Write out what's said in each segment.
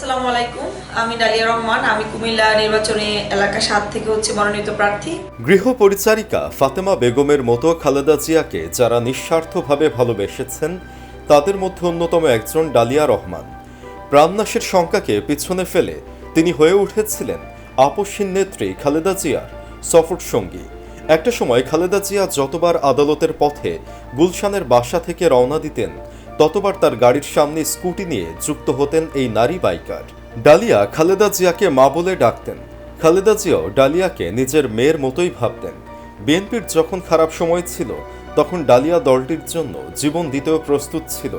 আসসালামু আলাইকুম, আমি ডালিয়া রহমান, আমি কুমিল্লা নির্বাচনী এলাকা সাত থেকে হচ্ছে মনোনীত প্রার্থী। গৃহ পরিচারিকা ফাতেমা বেগমের মতো খালেদা জিয়াকে যারা নিঃস্বার্থভাবে ভালোবেসেছেন, তাদের মধ্যে অন্যতম একজন ডালিয়া রহমান। প্রাণনাশের শঙ্কাকে পিছনে ফেলে তিনি হয়ে উঠেছিলেন আপসীন নেত্রী খালেদা জিয়ার সফর সঙ্গী। একটা সময় খালেদা জিয়া যতবার আদালতের পথে গুলশানের বাসা থেকে রওনা দিতেন ততবার তার গাড়ির সামনে স্কুটি নিয়ে যুক্ত হতেন এই নারী বাইকার। ডালিয়া খালেদা জিয়াকে মা বলে ডাকতেন। খালেদা জিয়াও ডালিয়াকে নিজের মেয়ের মতোই ভাবতেন। বিএনপির যখন খারাপ সময় ছিল, তখন ডালিয়া দলটির জন্য জীবন দিতেও প্রস্তুত ছিল।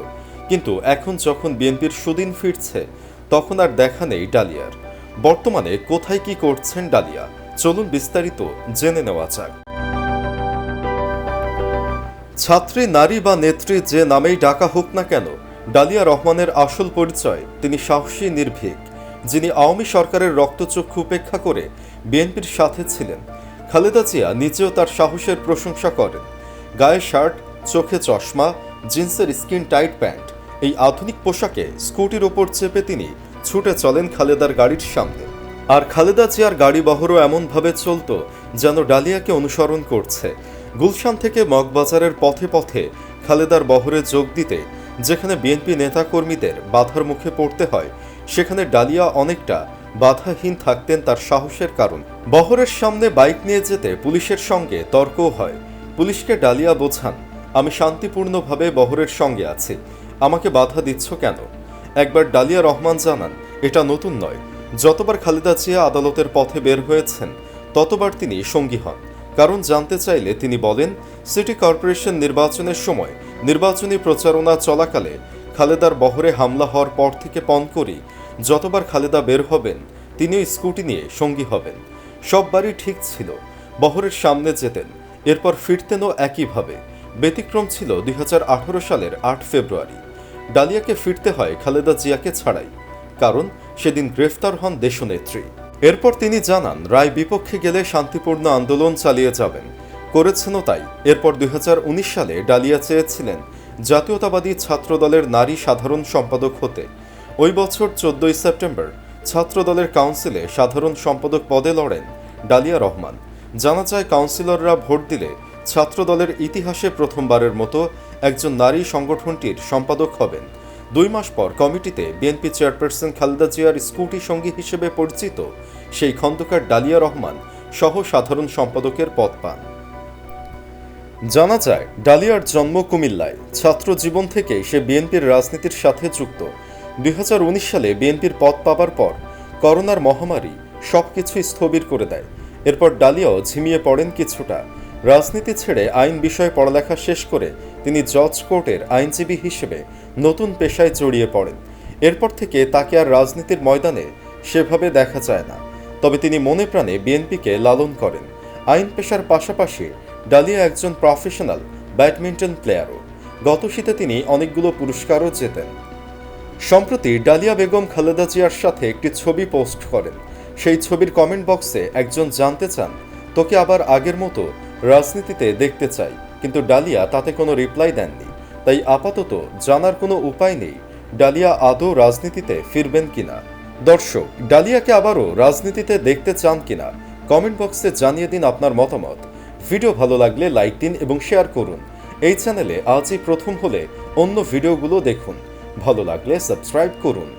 কিন্তু এখন যখন বিএনপির সুদিন ফিরছে, তখন আর দেখা নেই ডালিয়ার। বর্তমানে কোথায় কি করছেন ডালিয়া? চলুন বিস্তারিত জেনে নেওয়া যাক। ছাত্রী, নারী বা নেত্রী যে নামেই ডাকা হোক না কেন, ডালিয়া রহমানের আসল পরিচয় তিনি সাহসী, নির্ভীক, যিনি আওয়ামী সরকারের রক্তচক্ষু উপেক্ষা করে বিএনপির সাথে ছিলেন। খালেদা জিয়া নিজেও তার সাহসের প্রশংসা করেন। গায়ে শার্ট, চোখে চশমা, জিন্সের স্কিন টাইট প্যান্ট, এই আধুনিক পোশাকে স্কুটির ওপর চেপে তিনি ছুটে চলেন খালেদার গাড়ির সামনে। আর খালেদা জিয়ার গাড়ি বহরও এমনভাবে চলত যেন ডালিয়াকে অনুসরণ করছে। গুলশান থেকে মগবাজারের পথে পথে খালেদার বহরে যোগ দিতে, যেখানে বিএনপি নেতাকর্মীদের বাধার মুখে পড়তে হয়, সেখানে ডালিয়া অনেকটা বাধাহীন থাকতেন তার সাহসের কারণ। বহরের সামনে বাইক নিয়ে যেতে পুলিশের সঙ্গে তর্কও হয়। পুলিশকে ডালিয়া বোঝান, আমি শান্তিপূর্ণভাবে বহরের সঙ্গে আছি। আমাকে বাধা দিচ্ছ কেন? একবার ডালিয়া রহমান জানান, এটা নতুন নয়। যতবার খালেদা জিয়া আদালতের পথে বের হয়েছেন, ততবার তিনি সঙ্গী হন। কারণ জানতে চাইলে তিনি বলেন, সিটি কর্পোরেশন নির্বাচনের সময় নির্বাচনী প্রচারণা চলাকালে খালেদার বহরে হামলা হওয়ার পর থেকে পণ করি, যতবার খালেদা বের হবেন তিনিও স্কুটি নিয়ে সঙ্গী হবেন। সববারই ঠিক ছিল, বহরের সামনে যেতেন, এরপর ফিরতেনও একইভাবে। ব্যতিক্রম ছিল দুই হাজার আঠারো সালের আট ফেব্রুয়ারি। ডালিয়াকে ফিরতে হয় খালেদা জিয়াকে ছাড়াই, কারণ সেদিন গ্রেফতার হন দেশনেত্রী। এরপর তিনি জানান, রায় বিপক্ষে গেলে শান্তিপূর্ণ আন্দোলন চালিয়ে যাবেন। করেছেনও তাই। এরপর দুই হাজার উনিশ সালে ডালিয়া চেয়েছিলেন জাতীয়তাবাদী ছাত্রদলের নারী সাধারণ সম্পাদক হতে। ওই বছর চোদ্দই সেপ্টেম্বর ছাত্রদলের কাউন্সিলে সাধারণ সম্পাদক পদে লড়েন ডালিয়া রহমান। জানা যায়, কাউন্সিলররা ভোট দিলে ছাত্রদলের ইতিহাসে প্রথমবারের মতো একজন নারী সংগঠনটির সম্পাদক হবেন। দুই মাস পর কমিটিতে বিএনপি চেয়ারপারসন খালেদা জিয়ার স্কুটি সঙ্গী হিসেবে পরিচিত সেই খন্দকার ডালিয়া রহমান সহ সাধারণ সম্পাদকের পদ পান। জানা যায়, ডালিয়ার জন্ম কুমিল্লায়। ছাত্র জীবন থেকে সে বিএনপির রাজনীতির সাথে যুক্ত। দুই হাজার উনিশ সালে বিএনপির পদ পাবার পর করোনার মহামারী সবকিছু স্থবির করে দেয়। এরপর ডালিয়াও ঝিমিয়ে পড়েন কিছুটা। রাজনীতি ছেড়ে আইন বিষয়ে পড়ালেখা শেষ করে তিনি জজ কোর্টের আইনজীবী হিসেবে নতুন পেশায় জড়িয়ে পড়েন। এরপর থেকে তাকে আর রাজনীতির ময়দানে সেভাবে দেখা যায় না। তবে তিনি মনে প্রাণে বিএনপিকে লালন করেন। আইন পেশার পাশাপাশি ডালিয়া একজন প্রফেশনাল ব্যাডমিন্টন প্লেয়ারও। গত শীতে তিনি অনেকগুলো পুরস্কারও জেতেন। সম্প্রতি ডালিয়া বেগম খালেদা জিয়ার সাথে একটি ছবি পোস্ট করেন। সেই ছবির কমেন্ট বক্সে একজন জানতে চান, তোকে আবার আগের মতো রাজনীতিতে দেখতে চাই, কিন্তু ডালিয়া তাতে কোনো রিপ্লাই দেননি। তাই আপাতত জানার কোনো উপায় নেই, ডালিয়া আদৌ রাজনীতিতে ফিরবেন কিনা। দর্শক, ডালিয়াকে আবারও রাজনীতিতে দেখতে চান কিনা, কমেন্ট বক্সে জানিয়ে দিন আপনার মতামত। ভিডিও ভালো লাগলে লাইক দিন এবং শেয়ার করুন। এই চ্যানেলে আজই প্রথম হলে অন্য ভিডিওগুলো দেখুন। ভালো লাগলে সাবস্ক্রাইব করুন।